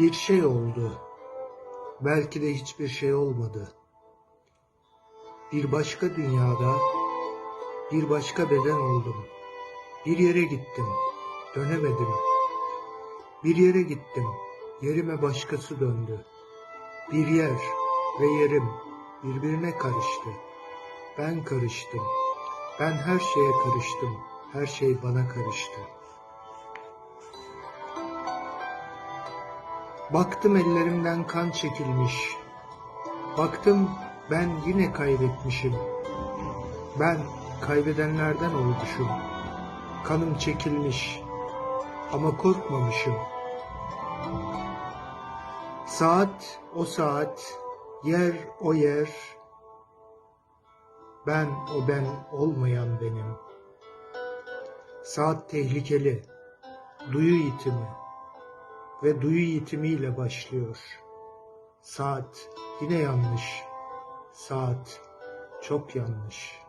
Bir şey oldu. Belki de hiçbir şey olmadı. Bir başka dünyada, bir başka beden oldum. Bir yere gittim, dönemedim. Bir yere gittim, yerime başkası döndü. Bir yer ve yerim birbirine karıştı. Ben karıştım. Ben her şeye karıştım. Her şey bana karıştı. Baktım ellerimden kan çekilmiş. Baktım ben yine kaybetmişim. Ben kaybedenlerden olmuşum. Kanım çekilmiş ama korkmamışım. Saat o saat, yer o yer. Ben o ben olmayan benim. Saat tehlikeli. Duyu yitimi ve duyu yitimiyle başlıyor. Saat yine yanlış. Saat çok yanlış.